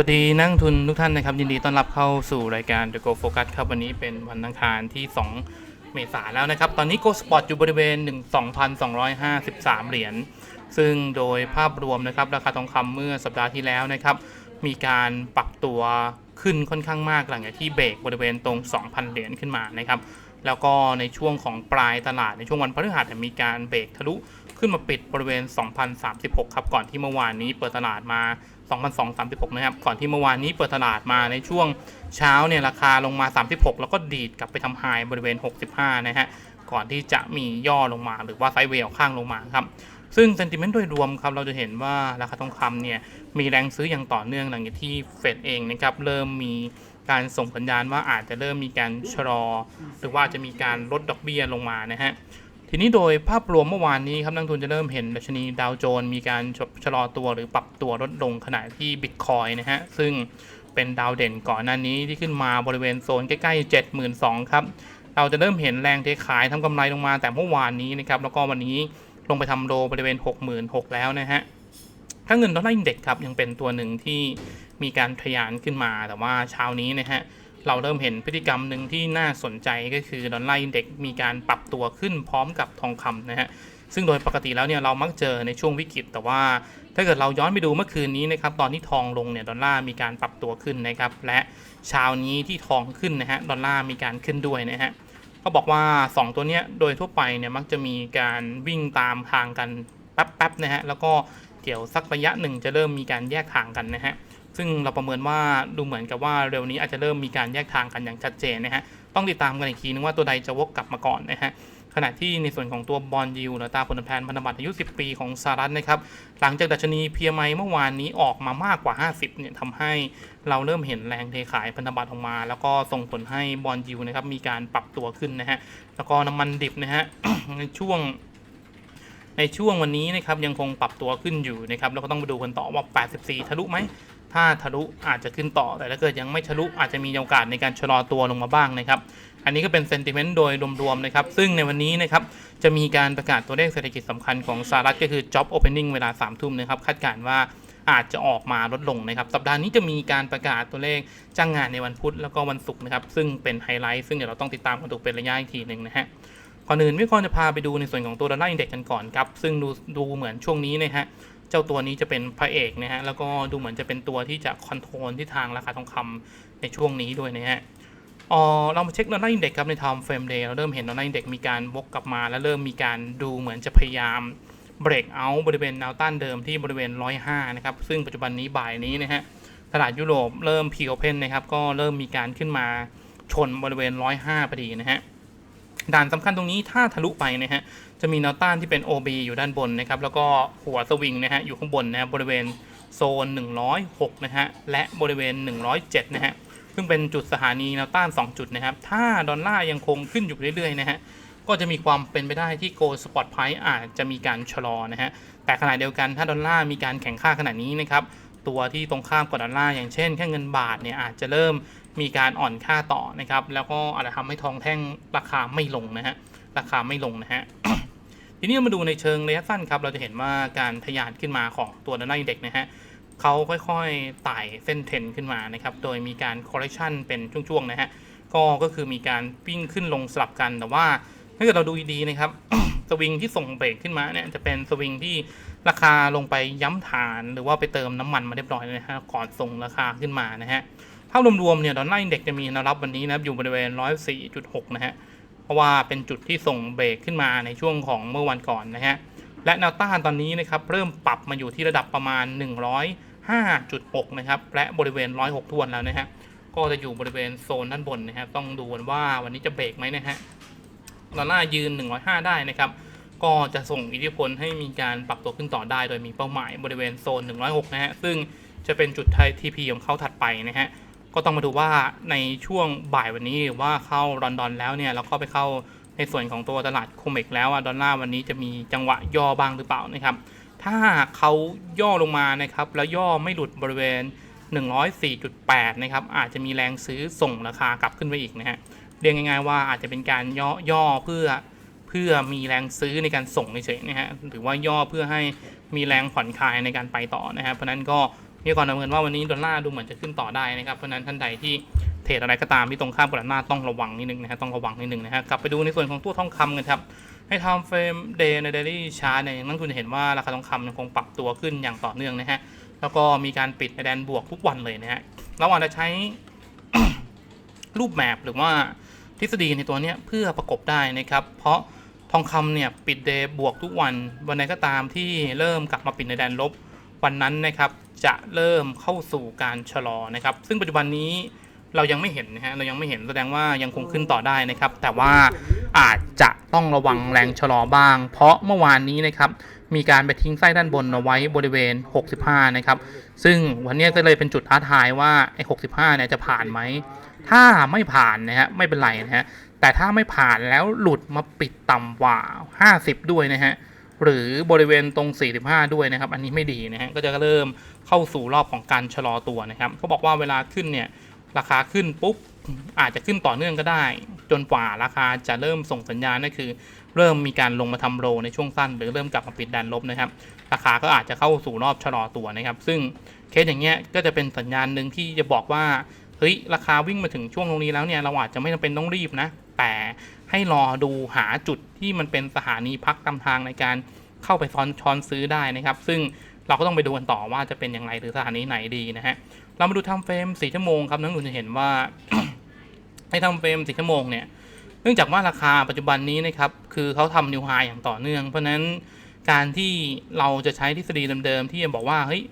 วัสดีนักทุนทุกท่านนะครับ ยินดีต้อนรับเข้าสู่รายการ The Go Focus ครับ วันนี้เป็นวันอังคารที่ 2 เมษายนแล้วนะครับ ตอนนี้ Go Spot อยู่บริเวณ12,253 เหรียญซึ่งโดยภาพรวมนะครับ ราคาทองคำเมื่อสัปดาห์ที่แล้วนะครับ มีการปรับตัวขึ้นค่อนข้างมากหลังจากที่เบรกบริเวณตรง 2,000 เหรียญขึ้นมานะครับแล้วก็ในช่วงของปลายตลาดในช่วงวันพฤหัสมีการเบรกทะลุขึ้นมาปิดบริเวณ 2,036 ครับก่อนที่เมื่อวานนี้เปิดตลาดมา 2,236 นะครับ ก่อนที่เมื่อวานนี้เปิดตลาดมาในช่วงเช้าเนี่ยราคาลงมา 36 แล้วก็ดีดกลับไปทำไฮบริเวณ 65 นะฮะ ก่อนที่จะมีย่อลงมาหรือว่าไซด์เวย์ข้างลงมาครับ ซึ่ง sentiment โดยรวมครับ เราจะเห็นว่าราคาทองคำเนี่ยมีแรงซื้ออย่างต่อเนื่องหลังจากที่เฟดเองนะครับเริ่มมีการส่งสัญญาณว่าอาจจะเริ่มมีการชะลอ หรือว่าจะมีการลดดอกเบี้ยลงมานะฮะ ทีนี้โดยภาพรวมเมื่อวานนี้ครับนักทุนจะเริ่มเห็นดัชนีดาวโจนส์มีการชะลอตัวหรือปรับตัวลดลงขณะที่บิตคอยนะฮะ ซึ่งเป็นดาวเด่นก่อนหน้านี้ที่ขึ้นมาบริเวณโซนใกล้ๆ 72,000 ครับ เราจะเริ่มเห็นแรงเทขายทำกำไรลงมาแต่เมื่อวานนี้นะครับ แล้วก็วันนี้ลงไปทำโลบริเวณ 66,000 แล้วนะฮะถ้าเงินดอลลาร์อินเด็กซ์ครับยังเป็นตัวหนึ่งที่มีการทะยานขึ้นมาแต่ว่าเช้านี้นะฮะ เราเริ่มเห็นพฤติกรรมหนึ่งที่น่าสนใจก็คือดอลลาร์อินเด็กซ์มีการปรับตัวขึ้นพร้อมกับทองคำนะฮะซึ่งโดยปกติแล้วเนี่ยเรามักเจอในช่วงวิกฤต แต่ว่าถ้าเกิดเราย้อนไปดูเมื่อคืนนี้นะครับตอนที่ทองลงเนี่ยดอลลาร์มีการปรับตัวขึ้นนะครับและเช้านี้ที่ทองขึ้นนะฮะดอลลาร์มีการขึ้นด้วยนะฮะก็บอกว่า 2 ตัวเนี้ยโดยทั่วไปเนี่ยมักจะมีการวิ่งตามทางกันแป๊บๆนะฮะแล้วก็เดี๋ยวสักระยะหนึ่งจะเริ่มมีการแยกทางกันนะฮะ ซึ่งเราประเมินว่าดูเหมือนกับว่าเร็วนี้อาจจะเริ่มมีการแยกทางกันอย่างชัดเจนนะฮะต้องติดตามกันอีกทีนึงว่าตัวใดจะวกกลับมาก่อนนะฮะขณะที่ในส่วนของตัวบอลยูหรือตาผลแทนพันธบัตรอายุ 10 ปีของสหรัฐนะครับ หลังจากดัชนี PMI เมื่อวานนี้ออกมามากกว่า 50 เนี่ยทำให้เราเริ่มเห็นแรงเทขายพันธบัตรออกมา แล้วก็ส่งผลให้บอลยูนะครับมีการปรับตัวขึ้นนะฮะ แล้วก็น้ำมันดิบนะฮะในช่วงในช่วงวันนี้นะครับยังคงปรับตัวขึ้นอยู่นะครับแล้วก็ต้องมาดูกันต่อว่า 84 ทะลุไหม ถ้าทะลุอาจจะขึ้นต่อ แต่ถ้าเกิดยังไม่ทะลุอาจจะมีโอกาสในการชะลอตัวลงมาบ้างนะครับ อันนี้ก็เป็นเซนติเมนต์โดยรวมๆนะครับ ซึ่งในวันนี้นะครับจะมีการประกาศตัวเลขเศรษฐกิจสำคัญของสหรัฐก็คือ job opening เวลา3ามทุ่มนะครับคาดการณ์ว่าอาจจะออกมาลดลงนะครับ สัปดาห์นี้จะมีการประกาศตัวเลขจ้างงานในวันพุธแล้วก็วันศุกร์นะครับ ซึ่งเป็นไฮไลท์ซึ่งเดี๋ยวเราต้องติดตามกันดูเป็นระยะอีกทีหนึ่งนะฮะก่อนอื่นวิเคราะห์จะพาไปดูในส่วนของตัวดอลลาร์อินเด็กซ์กันก่อนครับ ซึ่งดูดูเหมือนช่วงนี้นะฮะ เจ้าตัวนี้จะเป็นพระเอกนะฮะแล้วก็ดูเหมือนจะเป็นตัวที่จะคอนโทรลที่ทางราคาทองคำในช่วงนี้ด้วยนะฮะอ๋อเรามาเช็คดอลลาร์อินเด็กซ์ครับใน time frame day เราเริ่มเห็นดอลลาร์อินเด็กซ์มีการวกกลับมา แล้วเริ่มมีการดูเหมือนจะพยายามเบรกเอาบริเวณแนวต้านเดิมที่บริเวณ 105 นะครับ ซึ่งปัจจุบันนี้บ่ายนี้นะฮะตลาดยุโรปเริ่มพีโอเพนนะครับ ก็เริ่มมีการขึ้นมาชนบริเวณ 105พอดีนะฮะ ด่านสำคัญตรงนี้ถ้าทะลุไปนะฮะจะมีแนวต้านที่เป็น OB อยู่ด้านบนนะครับแล้วก็หัวสวิงนะฮะอยู่ข้างบนนะฮะบริเวณโซน 106 นะฮะและบริเวณ 107 นะฮะซึ่งเป็นจุดสถานีแนวต้าน 2 จุดนะครับ ถ้าดอลลาร์ยังคงขึ้นอยู่เรื่อยๆนะฮะก็จะมีความเป็นไปได้ที่ Gold Spot Price อาจจะมีการชะลอนะฮะแต่ขณะเดียวกันถ้าดอลลาร์มีการแข่งค่าขนาดนี้นะครับ ตัวที่ตรงข้ามกับดอลลาร์อย่างเช่นแค่เงินบาทเนี่ยอาจจะเริ่มมีการอ่อนค่าต่อนะครับ แล้วก็อาจจะทำให้ทองแท่งราคาไม่ลงนะฮะราคาไม่ลงนะฮะทีนี้มาดูในเชิงระยะสั้นครับ เราจะเห็นว่าการทะยานขึ้นมาของตัวดอลลาร์อินเด็กซ์นะฮะเขาค่อยๆไต่เส้นเทรนขึ้นมานะครับ โดยมีการ correction เป็นช่วงๆนะฮะก็ก็คือมีการวิ่งขึ้นลงสลับกันแต่ว่าถ้าเกิดเราดูดีๆนะครับ สวิงที่ส่งเบรกขึ้นมาเนี่ยจะเป็นสวิงที่ราคาลงไปย้ำฐานหรือว่าไปเติมน้ำมันมาเรียบร้อยนะฮะก่อนส่งราคาขึ้นมานะฮะภาพรวมๆเนี่ยดอลลาร์อินเด็กซ์จะมีแนวรับวันนี้นะครับอยู่บริเวณ 104.6 นะฮะเพราะว่าเป็นจุดที่ส่งเบรกขึ้นมาในช่วงของเมื่อวันก่อนนะฮะและแนวต้านตอนนี้นะครับเริ่มปรับมาอยู่ที่ระดับประมาณ 105.6 นะครับและบริเวณ 106ทวนแล้วนะฮะก็จะอยู่บริเวณโซนด้านบนนะครับต้องดูกันว่าวันนี้จะเบรกไหมนะฮะ ดอลลาร์ยืน 105 ได้นะครับ ก็จะส่งอิทธิพลให้มีการปรับตัวขึ้นต่อได้ โดยมีเป้าหมายบริเวณโซน 106 นะฮะ ซึ่งจะเป็นจุดไทย TP ของเขาถัดไปนะฮะ ก็ต้องมาดูว่าในช่วงบ่ายวันนี้หรือว่าเข้าลอนดอนแล้วเนี่ย แล้วก็ไปเข้าในส่วนของตัวตลาดโคเมกแล้วอะดอลลาร์วันนี้จะมีจังหวะย่อบ้างหรือเปล่านะครับ ถ้าเขาย่อลงมานะครับ แล้วย่อไม่หลุดบริเวณ 104.8 นะครับ อาจจะมีแรงซื้อส่งราคากลับขึ้นไปอีกนะฮะ เรียกง่ายๆว่าอาจจะเป็นการย่อย่อเพื่อเพื่อมีแรงซื้อในการส่งเฉยๆนะฮะหรือว่าย่อเพื่อให้มีแรงผ่อนคลายในการไปต่อนะฮะเพราะนั้นก็มีก่อนประเมินว่าวันนี้ดอลลาร์ดูเหมือนจะขึ้นต่อได้นะครับเพราะนั้นท่านใดที่เทรดอะไรก็ตามที่ตรงข้ามกับดอลลาร์ต้องระวังนิดนึงนะฮะต้องระวังนิดนึงนะฮะกลับไปดูในส่วนของตัวทองคำกันครับให้ทำเฟรมเดย์ในเดลี่ชาร์ตเนี่ยนักลงทุนจะเห็นว่าราคาทองคำยังคงปรับตัวขึ้นอย่างต่อเนื่องนะฮะแล้วก็มีการปิดในแดนบวกทุกวันเลยนะฮะเราอาจจะใช้รูปแมปหรือว่า ทฤษฎีในตัวนี้เพื่อประกบได้นะครับ เพราะทองคำเนี่ยปิดเดย์บวกทุกวัน วันไหนก็ตามที่เริ่มกลับมาปิดในแดนลบ วันนั้นนะครับจะเริ่มเข้าสู่การชะลอนะครับ ซึ่งปัจจุบันนี้เรายังไม่เห็นนะฮะเรายังไม่เห็นแสดงว่ายังคงขึ้นต่อได้นะครับ แต่ว่าอาจจะต้องระวังแรงชะลอบ้าง เพราะเมื่อวานนี้นะครับ มีการไปทิ้งไส้ด้านบนเอาไว้บริเวณ 65 นะครับ ซึ่งวันนี้ก็เลยเป็นจุดท้าทายว่าไอ้65 เนี่ยจะผ่านไหม ถ้าไม่ผ่านนะฮะไม่เป็นไรนะฮะ แต่ถ้าไม่ผ่านแล้วหลุดมาปิดต่ำกว่า 50 ด้วยนะฮะ หรือบริเวณตรง 45 ด้วยนะครับ อันนี้ไม่ดีนะฮะ ก็จะเริ่มเข้าสู่รอบของการชะลอตัวนะครับเขาบอกว่าเวลาขึ้นเนี่ยราคาขึ้นปุ๊บอาจจะขึ้นต่อเนื่องก็ได้ จนกว่าราคาจะเริ่มส่งสัญญาณนั่นคือ เริ่มมีการลงมาทำโรในช่วงสั้น หรือเริ่มกลับมาปิดดันลบนะครับ ราคาก็อาจจะเข้าสู่รอบชะลอตัวนะครับ ซึ่งเคสอย่างเงี้ยก็จะเป็นสัญญาณหนึ่งที่จะบอกว่าเฮ้ยราคาวิ่งมาถึงช่วงตรงนี้แล้วเนี่ยเราอาจจะไม่จำเป็นต้องรีบนะแต่ให้รอดูหาจุดที่มันเป็นสถานีพักตามทางในการเข้าไปซ้อนช้อนซื้อได้นะครับ ซึ่งเราก็ต้องไปดูกันต่อว่าจะเป็นอย่างไรหรือสถานีไหนดีนะฮะเรามาดูทำเฟรม4ชั่วโมงครับนักลงทุนจะเห็นว่าให้ทำเฟรม4ชั่วโมงเนี่ย นื่องจากว่าราคาปัจจุบันนี้นะครับคือเขาทำนิวไฮอย่างต่อเนื่อง เพราะนั้นการที่เราจะใช้ทฤษฎีเดิมๆที่จะบอกว่าเฮ้ย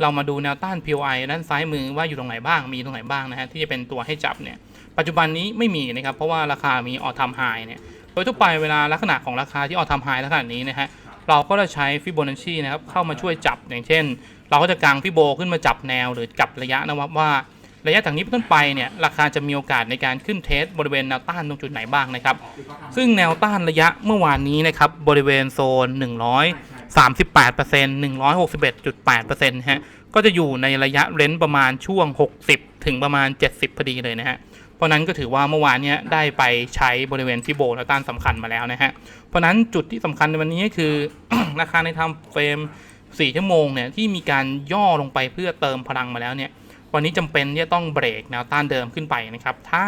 เรามาดูแนวต้าน POI ด้านซ้ายมือว่าอยู่ตรงไหนบ้างมีตรงไหนบ้างนะฮะที่จะเป็นตัวให้จับเนี่ยปัจจุบันนี้ไม่มีนะครับเพราะว่าราคามีออทามไฮเนี่ยโดยทั่วไปเวลาลักษณะของราคาที่ออทามไฮลักษณะนี้นะฮะเราก็จะใช้ฟิโบนัชชีนะครับเข้ามาช่วยจับอย่างเช่น เราก็จะกางฟิโบขึ้นมาจับแนวหรือจับระยะนะครับว่า ระยะจากนี้เป็นต้นไปเนี่ยราคาจะมีโอกาสในการขึ้นเทสบริเวณแนวต้านตรงจุดไหนบ้างนะครับซึ่งแนวต้านระยะเมื่อวานนี้นะครับบริเวณโซน 138% 161.8%ฮะก็จะอยู่ในระยะเร้นประมาณช่วง 60 ถึงประมาณ 70พอดีเลยนะฮะเพราะนั้นก็ถือว่าเมื่อวานเนี้ยได้ไปใช้บริเวณฟิโบแนวต้านสำคัญมาแล้วนะฮะเพราะนั้นจุดที่สำคัญในวันนี้คือราคาในทำเฟรม4ชั่วโมงเนี่ยที่มีการย่อลงไปเพื่อเติมพลังมาแล้วเนี่ย วันนี้จำเป็นที่จะต้องเบรกแนวต้านเดิมขึ้นไปนะครับ ถ้า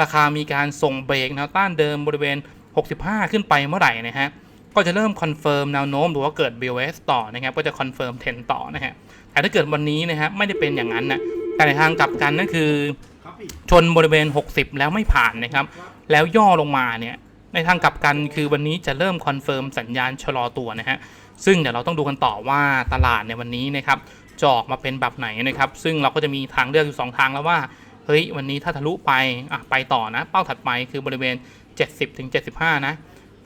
ราคามีการส่งเบรกแนวต้านเดิมบริเวณ 65 ขึ้นไปเมื่อไหร่นะฮะ ก็จะเริ่มคอนเฟิร์มแนวโน้มหรือว่าเกิด BOS ต่อนะครับ ก็จะคอนเฟิร์มเทรนต่อนะฮะ แต่ถ้าเกิดวันนี้นะฮะไม่ได้เป็นอย่างนั้นนะแต่ในทางกลับกันนั่นคือชนบริเวณ 60 แล้วไม่ผ่านนะครับ แล้วย่อลงมาเนี่ย ในทางกลับกันคือวันนี้จะเริ่มคอนเฟิร์มสัญญาณชะลอตัวนะฮะ ซึ่งเดี๋ยวเราต้องดูกันต่อว่าตลาดในวันนี้นะครับ จะออกมาเป็นแบบไหนนะครับ ซึ่งเราก็จะมีทางเลือกอยู่ 2 ทางแล้วว่า เฮ้ย วันนี้ถ้าทะลุไป อะ ไปต่อนะ เป้าถัดไปคือบริเวณ 70-75 นะ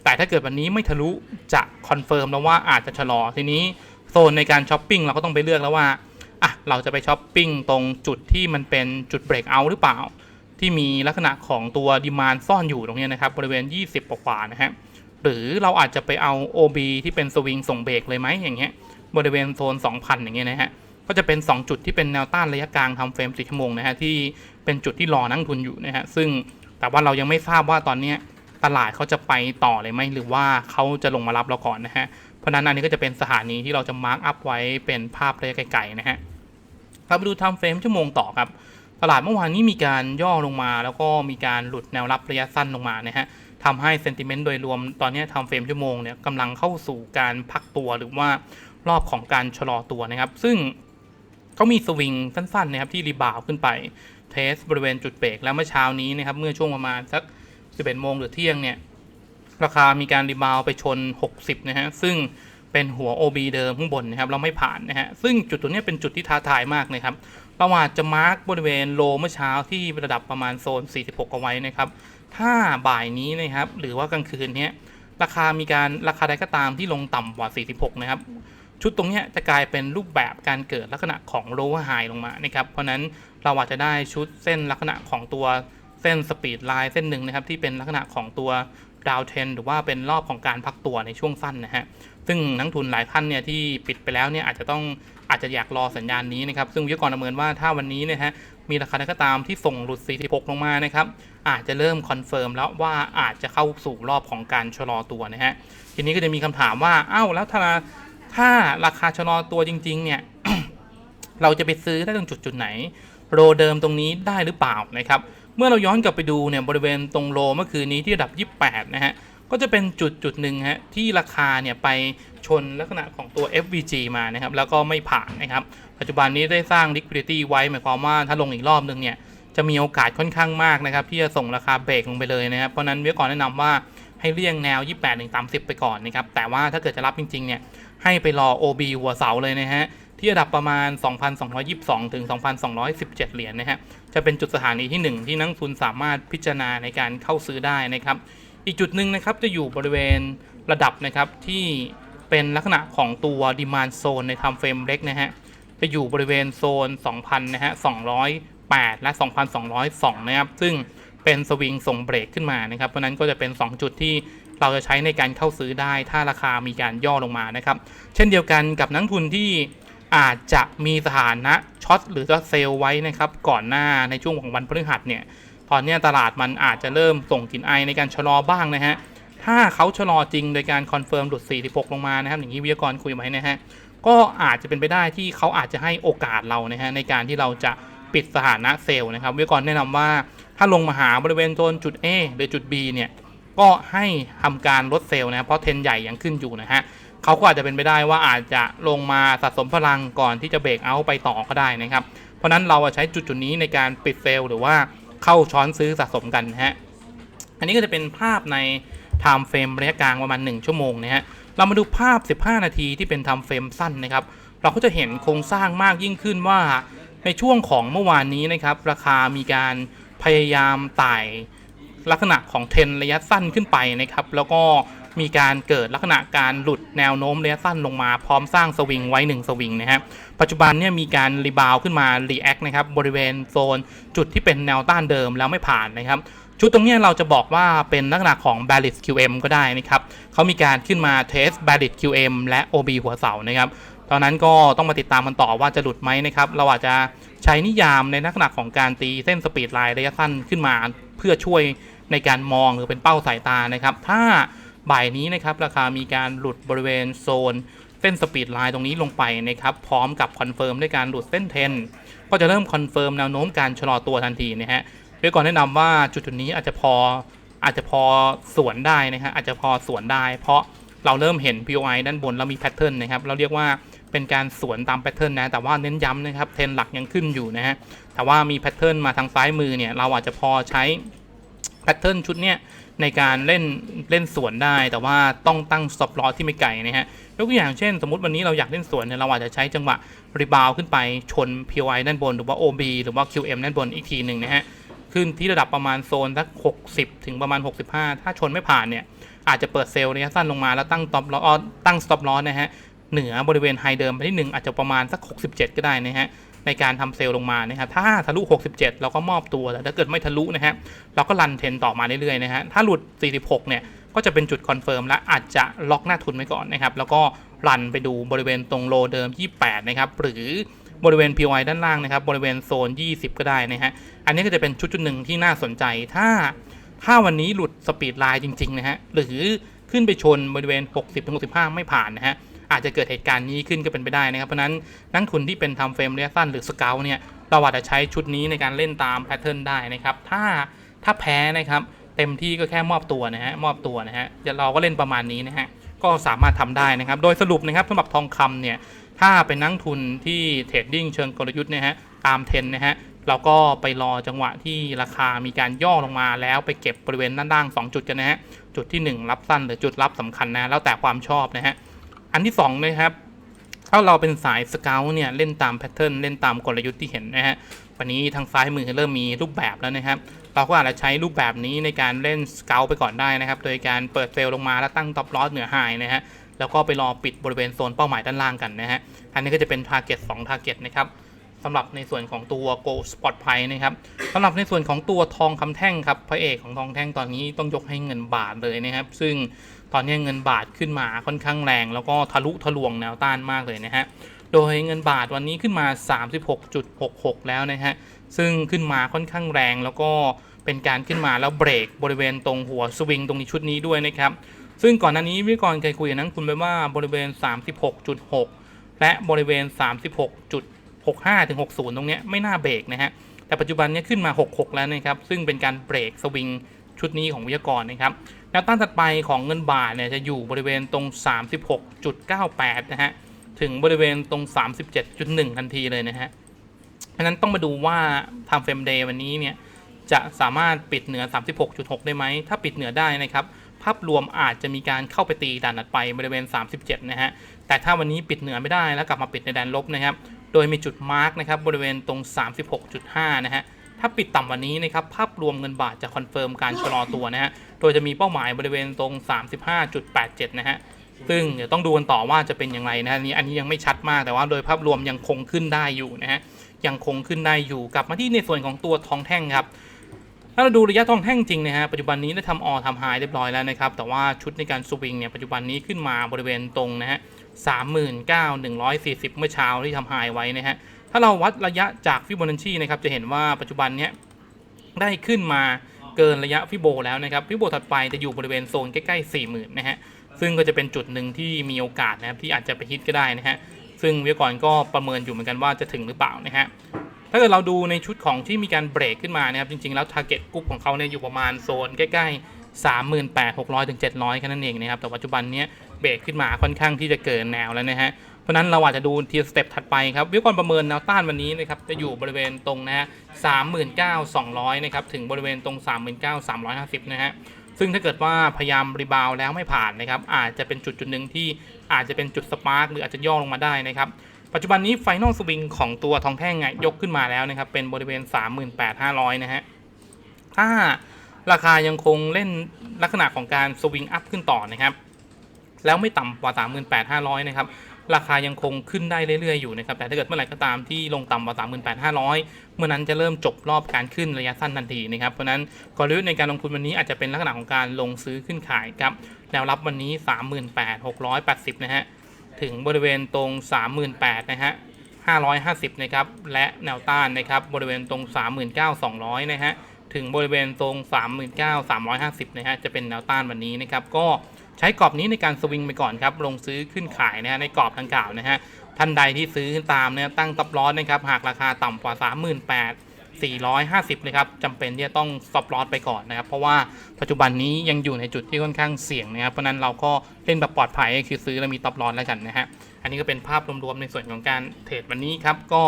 แต่ถ้าเกิดวันนี้ไม่ทะลุจะคอนเฟิร์มแล้วว่าอาจจะชะลอ ทีนี้โซนในการช้อปปิ้งเราก็ต้องไปเลือกแล้วว่า อะ เราจะไปช้อปปิ้งตรงจุดที่มันเป็นจุดเบรกเอาหรือเปล่า ที่มีลักษณะของตัวดีมานซ่อนอยู่ตรงนี้นะครับ บริเวณ 20 กว่านะฮะ หรือเราอาจจะไปเอา OB ที่เป็นสวิงส่งเบรกเลยไหมอย่างเงี้ย บริเวณโซน 2,000 อย่างเงี้ยนะฮะ ก็จะเป็น 2 จุดที่เป็นแนวต้านระยะกลางทำเฟรม4ชั่วโมงนะฮะที่เป็นจุดที่รอนักลงทุนอยู่นะฮะซึ่งแต่ว่าเรายังไม่ทราบว่าตอนนี้ตลาดเขาจะไปต่อเลยไหมหรือว่าเขาจะลงมารับเราก่อนนะฮะเพราะนั้นอันนี้ก็จะเป็นสถานีที่เราจะมาร์กอัพไว้เป็นภาพระยะไกลๆนะฮะเราไปดูทำเฟรมชั่วโมงต่อครับตลาดเมื่อวานนี้มีการย่อลงมา แล้วก็มีการหลุดแนวรับระยะสั้นลงมานะฮะทำให้เซนติเมนต์โดยรวมตอนนี้ทำเฟรมชั่วโมงเนี่ยกำลังเข้าสู่การพักตัวหรือว่ารอบของการชะลอตัวนะครับ ซึ่ง เขามีสวิงสั้นๆนะครับที่รีบาวขึ้นไปเทสบริเวณจุดเบรกแล้วเมื่อเช้านี้นะครับเมื่อช่วงประมาณสัก 11โมงหรือเที่ยงเนี่ยราคามีการรีบาวไปชน 60 นะฮะ ซึ่งเป็นหัว OB เดิมข้างบนนะครับ เราไม่ผ่านนะฮะ ซึ่งจุดตัวนี้เป็นจุดที่ท้าทายมากนะครับ เราอาจจะมาร์กบริเวณโลเมื่อเช้าที่ระดับประมาณโซน 46 เอาไว้นะครับ ถ้าบ่ายนี้นะครับ หรือว่ากลางคืนเนี้ยราคามีการราคาใดก็ตามที่ลงต่ำกว่า 46 นะครับ ชุดตรงนี้จะกลายเป็นรูปแบบการเกิดลักษณะของ lower high ลงมานะครับเพราะนั้นเราอาจจะได้ชุดเส้นลักษณะของตัวเส้นสปีดไลน์เส้นหนึ่งนะครับที่เป็นลักษณะของตัวดาวเทนหรือว่าเป็นรอบของการพักตัวในช่วงสั้นนะฮะซึ่งนักทุนหลายท่านเนี่ยที่ปิดไปแล้วเนี่ยอาจจะต้องอาจจะอยากรอสัญญาณนี้นะครับซึ่งวิทยากรประเมินว่าถ้าวันนี้นะฮะมีราคาใดก็ตามที่ส่งหลุด 46 ลงมานะครับอาจจะเริ่มคอนเฟิร์มแล้วว่าอาจจะเข้าสู่รอบของการชะลอตัวนะฮะทีนี้ก็จะมีคำถามว่าอ้าวแล้วถ้า ถ้าราคาชะลอตัวจริง ๆ เนี่ย เราจะไปซื้อได้ตรงจุดจุดไหนโรเดิมตรงนี้ได้หรือเปล่านะครับ เมื่อเราย้อนกลับไปดูเนี่ยบริเวณตรงโลเมื่อคืนนี้ที่ระดับ 28 นะฮะ ก็จะเป็นจุดจุดหนึ่งฮะที่ราคาเนี่ยไปชนลักษณะของตัว FVG มานะครับ แล้วก็ไม่ผ่านนะครับ ปัจจุบันนี้ได้สร้าง liquidity ไว้หมายความว่าถ้าลงอีกรอบนึงเนี่ยจะมีโอกาสค่อนข้างมากนะครับที่จะส่งราคาเบรกลงไปเลยนะครับ เพราะนั้นเวียก่อนแนะนำว่า ให้เลี่ยงแนว 28ถึง30 ไปก่อนนะครับ แต่ว่าถ้าเกิดจะรับจริง ๆ เนี่ย ให้ไปรอ OB หัวเสาเลยนะฮะ ที่ระดับประมาณ 2,222 ถึง 2,217 เหรียญนะฮะ จะเป็นจุดสถานีที่ 1 ที่นักทุนสามารถพิจารณาในการเข้าซื้อได้นะครับ อีกจุดหนึ่งนะครับจะอยู่บริเวณระดับนะครับที่เป็นลักษณะของตัว demand zone ใน time frame เล็กนะฮะ จะอยู่บริเวณโซน 2,000 นะฮะ 208 และ 2,202 นะครับ ซึ่ง เป็นสวิงส่งเบรกขึ้นมานะครับ เพราะนั้นก็จะเป็น 2 จุดที่เราจะใช้ในการเข้าซื้อได้ ถ้าราคามีการย่อลงมานะครับ เช่นเดียวกันกับนักทุนที่อาจจะมีสถานะช็อตหรือก็เซลไว้นะครับ ก่อนหน้าในช่วงของวันพฤหัสเนี่ย ตอนนี้ตลาดมันอาจจะเริ่มส่งกลิ่นไอในการชะลอบ้างนะฮะ ถ้าเขาชะลอจริงโดยการคอนเฟิร์มหลุด 46 ลงมานะครับ อย่างที่วิทยากรคุยไว้นะฮะ ก็อาจจะเป็นไปได้ที่เขาอาจจะให้โอกาสเรานะฮะในการที่เราจะปิดสถานะเซลล์นะครับวิทยากรแนะนำว่า ถ้าลงมาหาบริเวณโซนจุด A หรือจุด B เนี่ย ก็ให้ทำการลดเซลล์นะเพราะเทรนใหญ่ยังขึ้นอยู่นะฮะเขาก็อาจจะเป็นไปได้ว่าอาจจะลงมาสะสมพลังก่อนที่จะเบรกเอาไปต่อก็ได้นะครับ เพราะนั้นเราอะใช้จุดจุดนี้ในการปิดเซลล์หรือว่าเข้าช้อนซื้อสะสมกันนะฮะ อันนี้ก็จะเป็นภาพใน time frame ระยะกลางประมาณ 1 ชั่วโมงนะฮะ เรามาดูภาพ 15 นาทีที่เป็น time frame สั้นนะครับ เราก็จะเห็นโครงสร้างมากยิ่งขึ้นว่าในช่วงของเมื่อวานนี้นะครับ ราคามีการ พยายามไต่ลักษณะของเทรนระยะสั้นขึ้นไปนะครับ แล้วก็มีการเกิดลักษณะการหลุดแนวโน้มระยะสั้นลงมาพร้อมสร้างสวิงไว้ 1 สวิงนะฮะปัจจุบันเนี่ยมีการรีบาวขึ้นมารีแอคนะครับบริเวณโซนจุดที่เป็นแนวต้านเดิมแล้วไม่ผ่านนะครับ ชุดตรงนี้เราจะบอกว่าเป็นลักษณะของ b a l l i s QM ก็ได้นะครับเขามีการขึ้นมาเทส b a l l i s QM และ OB หัวเสานะครับตอนนั้นก็ต้องมาติดตามกันต่อว่าจะหลุดไหมนะครับเราอาจจะ ใช้นิยามในลักษณะของการตีเส้นสปีดไลน์ระยะสั้นขึ้นมา เพื่อช่วยในการมองหรือเป็นเป้าสายตานะครับ ถ้าบ่ายนี้นะครับราคามีการหลุดบริเวณโซนเส้นสปีดไลน์ตรงนี้ลงไปนะครับพร้อมกับคอนเฟิร์มด้วยการหลุดเส้นเทนก็จะเริ่มคอนเฟิร์มแนวโน้มการชะลอตัวทันทีนะฮะโดยก่อนแนะนำว่าจุดจุดนี้อาจจะพออาจจะพอสวนได้นะฮะอาจจะพอสวนได้ เพราะเราเริ่มเห็น POI ด้านบนแล้วมีแพทเทิร์นนะครับเราเรียกว่า เป็นการสวนตามแพทเทิร์นนะ แต่ว่าเน้นย้ำนะครับเทรนหลักยังขึ้นอยู่นะฮะ แต่ว่ามีแพทเทิร์นมาทางซ้ายมือเนี่ย เราอาจจะพอใช้แพทเทิร์นชุดเนี้ยในการเล่นเล่นสวนได้ แต่ว่าต้องตั้ง stop loss ที่ไม่ไกลนะฮะ ยกตัวอย่างเช่น สมมติวันนี้เราอยากเล่นสวนเนี่ยเราอาจจะใช้จังหวะรีบาวขึ้นไปชน POI ด้านบน หรือว่า OB หรือว่า QM ด้านบนอีกทีหนึ่งนะฮะขึ้นที่ระดับประมาณโซนสัก 60 ถึงประมาณ 65 ถ้าชนไม่ผ่านเนี่ยอาจจะเปิดเซลล์ระยะสั้นลงมาแล้วตั้ง stop loss ตั้ง stop loss นะฮะ เหนือบริเวณไฮเดิมไปที่หนึ่งอาจจะประมาณสัก 67 ก็ได้นะฮะในการทำเซลล์ลงมานะครับถ้าทะลุ 67 เราก็มอบตัวแต่ถ้าเกิดไม่ทะลุนะฮะเราก็รันเทนต่อมาเรื่อยๆนะฮะถ้าหลุด 46 เนี่ยก็จะเป็นจุดคอนเฟิร์มและอาจจะล็อกหน้าทุนไว้ก่อนนะครับแล้วก็รันไปดูบริเวณตรงโลเดิม 28 นะครับหรือบริเวณ POI ด้านล่างนะครับบริเวณโซน 20 ก็ได้นะฮะอันนี้ก็จะเป็นชุดจุดหนึ่งที่น่าสนใจถ้าถ้าวันนี้หลุดสปีดไลน์จริงๆนะฮะหรือขึ้นไปชนบริเวณ 60-65 ไม่ผ่านนะฮะ อาจจะเกิดเหตุการณ์นี้ขึ้นก็เป็นไปได้นะครับ เพราะนั้นนักทุนที่เป็นทำเฟรมระยะสั้นหรือสเกลเนี่ยเราอาจจะใช้ชุดนี้ในการเล่นตามแพทเทิร์นได้นะครับถ้าถ้าแพ้นะครับเต็มที่ก็แค่มอบตัวนะฮะมอบตัวนะฮะเดี๋ยวเราก็เล่นประมาณนี้นะฮะก็สามารถทำได้นะครับ โดยสรุปนะครับสำหรับทองคำเนี่ยถ้าเป็นนักทุนที่เทรดดิ้งเชิงกลยุทธ์นะฮะตามเทรนนะฮะเราก็ไปรอจังหวะที่ราคามีการย่อลงมาแล้วไปเก็บบริเวณด้านล่าง 2 จุดกันนะฮะจุดที่ 1 รับสั้นหรือจุดรับสำคัญนะแล้วแต่ความชอบนะฮะ อันที่2นะครับถ้าเราเป็นสายสเกลเนี่ยเล่นตามแพทเทิร์นเล่นตามกลยุทธ์ที่เห็นนะฮะวันนี้ทางซ้ายมือเริ่มมีรูปแบบแล้วนะครับ เราก็อาจจะใช้รูปแบบนี้ในการเล่นสเกลไปก่อนได้นะครับ โดยการเปิดเซลลงมาแล้วตั้งท็อปลอสเหนือไฮนะฮะแล้วก็ไปรอปิดบริเวณโซนเป้าหมายด้านล่างกันนะฮะอันนี้ก็จะเป็น Target 2 Target นะครับ สำหรับในส่วนของตัว Go Spot Price นะครับสำหรับในส่วนของตัวทองคำแท่งครับพระเอกของทองแท่งตอนนี้ต้องยกให้เงินบาทเลยนะครับ ซึ่งตอนนี้เงินบาทขึ้นมาค่อนข้างแรง แล้วก็ทะลุทะลวงแนวต้านมากเลยนะฮะโดยเงินบาทวันนี้ขึ้นมา 36.66 แล้วนะฮะซึ่งขึ้นมาค่อนข้างแรงแล้วก็เป็นการขึ้นมาแล้วเบรกบริเวณตรงหัวสวิงตรงนี้ชุดนี้ด้วยนะครับซึ่งก่อนหน้านี้วิกรเคยคุยกับนักคุณไปว่าบริเวณ 36.6 และบริเวณ 36.6 65ถึง60 ตรงเนี้ยไม่น่าเบรกนะฮะ แต่ปัจจุบันเนี้ขึ้นมา 66 แล้วนะครับ ซึ่งเป็นการเบรกสวิงชุดนี้ของวิทยากรนะครับแนวต้านถัดไปของเงินบาทเนี่ยจะอยู่บริเวณตรง 36.98 นะฮะ ถึงบริเวณตรง 37.1 ทันทีเลยนะฮะเพราะนั้นต้องมาดูว่า time frame day วันนี้เนี่ยจะสามารถปิดเหนือ 36.6 ได้ไหม ถ้าปิดเหนือได้นะครับภาพรวมอาจจะมีการเข้าไปตีด่านถัดไปบริเวณ 37 นะฮะ แต่ถ้าวันนี้ปิดเหนือไม่ได้แล้วกลับมาปิดในแดนลบนะครับ โดยมีจุดมาร์กนะครับบริเวณตรง 36.5 นะฮะถ้าปิดต่ำว่านี้นะครับภาพรวมเงินบาทจะคอนเฟิร์มการชะลอตัวนะฮะโดยจะมีเป้าหมายบริเวณตรง 35.87 นะฮะซึ่งเดี๋ยวต้องดูกันต่อว่าจะเป็นอย่างไรนะฮะอันนี้อันนี้ยังไม่ชัดมากแต่ว่าโดยภาพรวมยังคงขึ้นได้อยู่นะฮะยังคงขึ้นได้อยู่กลับมาที่ในส่วนของตัวทองแท่งครับถ้าเราดูระยะทองแท่งจริงนะฮะปัจจุบันนี้ได้ทำออทำไฮเรียบร้อยแล้วนะครับแต่ว่าชุดในการสวิงเนี่ยปัจจุบันนี้ขึ้นมาบริเวณตรงนะฮะ 39,140 เมื่อเช้าที่ทำไฮไว้นะฮะ ถ้าเราวัดระยะจากฟิโบนัชชีนะครับ จะเห็นว่าปัจจุบันเนี้ยได้ขึ้นมาเกินระยะฟิโบแล้วนะครับ ฟิโบถัดไปจะอยู่บริเวณโซนใกล้ๆ 40,000 นะฮะ ซึ่งก็จะเป็นจุดหนึ่งที่มีโอกาสนะครับที่อาจจะไปฮิตก็ได้นะฮะ ซึ่งวิทยากรก็ประเมินอยู่เหมือนกันว่าจะถึงหรือเปล่านะฮะ ถ้าเกิดเราดูในชุดของที่มีการเบรกขึ้นมานะครับ จริงๆ แล้ว target กลุ่มของเขาเนี่ยอยู่ประมาณโซนใกล้ๆ38,600ถึง700แค่นั้นเองนะครับ แต่ปัจจุบันเนี้ย เบรกขึ้นมาค่อนข้างที่จะเกินแนวแล้วนะฮะเพราะนั้นเราอาจจะดูทีสเต็ปถัดไปครับวิวกรประเมินแนวต้านวันนี้นะครับจะอยู่บริเวณตรงนะฮะ39,200นะครับถึงบริเวณตรง39,350นะฮะซึ่งถ้าเกิดว่าพยายามรีบาวแล้วไม่ผ่านนะครับอาจจะเป็นจุดจุดหนึ่งที่อาจจะเป็นจุดสปาร์กหรืออาจจะย่อลงมาได้นะครับปัจจุบันนี้ไฟนอลสวิงของตัวทองแท่งอะยกขึ้นมาแล้วนะครับเป็นบริเวณ 38,500 นะฮะถ้าราคายังคงเล่นลักษณะของการสวิงอัพขึ้นต่อนะครับ แล้วไม่ต่ำกว่า 38,500 นะครับ ราคายังคงขึ้นได้เรื่อยๆอยู่นะครับ แต่ถ้าเกิดเมื่อไหร่ก็ตามที่ลงต่ำกว่า 38,500 เมื่อนั้นจะเริ่มจบรอบการขึ้นระยะสั้นทันทีนะครับ เพราะนั้นกลยุทธ์ในการลงทุนวันนี้อาจจะเป็นลักษณะของการลงซื้อขึ้นขายครับ แนวรับวันนี้ 38,680 นะฮะ ถึงบริเวณตรง 38,000นะฮะ550 นะครับ และแนวต้านนะครับ บริเวณตรง 39,200 นะฮะ ถึงบริเวณตรง 39,350 นะฮะ จะเป็นแนวต้านวันนี้นะครับ ก็ ใช้กรอบนี้ในการสวิงไปก่อนครับ ลงซื้อขึ้นขายนะฮะในกรอบดังกล่าวนะฮะ ท่านใดที่ซื้อตามเนี่ยตั้งตับล้อนะครับ หากราคาต่ำกว่า 38,000 450 นะครับจำเป็นที่จะต้องสต็อปลอสไปก่อนนะครับ เพราะว่าปัจจุบันนี้ยังอยู่ในจุดที่ค่อนข้างเสี่ยงนะครับ เพราะนั้นเราก็เล่นแบบปลอดภัยคือซื้อแล้วมีตอปลอสแล้วกันนะฮะ อันนี้ก็เป็นภาพรวมๆในส่วนของการเทรดวันนี้ครับ ก็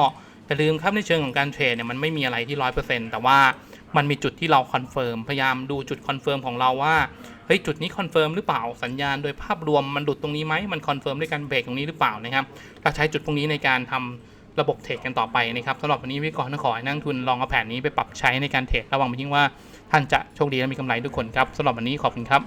อย่าลืมครับในเชิงของการเทรดเนี่ยมันไม่มีอะไรที่ร้อยเปอร์เซ็นต์แต่ว่ามันมีจุดที่เราคอนเฟิร์ม พยายามดูจุดคอนเฟิร์มของเราว่า เฮ้ยจุดนี้คอนเฟิร์มหรือเปล่าสัญญาณโดยภาพรวมมันหลุดตรงนี้ไหมมันคอนเฟิร์มด้วยการเบรกตรงนี้หรือเปล่านะครับเราใช้จุดพวกนี้ในการทำระบบเทรดกันต่อไปนะครับสำหรับวันนี้พี่กรต้องขอให้นักลงทุนลองเอาแผนนี้ไปปรับใช้ในการเทรดระวังไปยิ่งว่าท่านจะโชคดีและมีกำไรทุกคนครับสำหรับวันนี้ขอบคุณครับ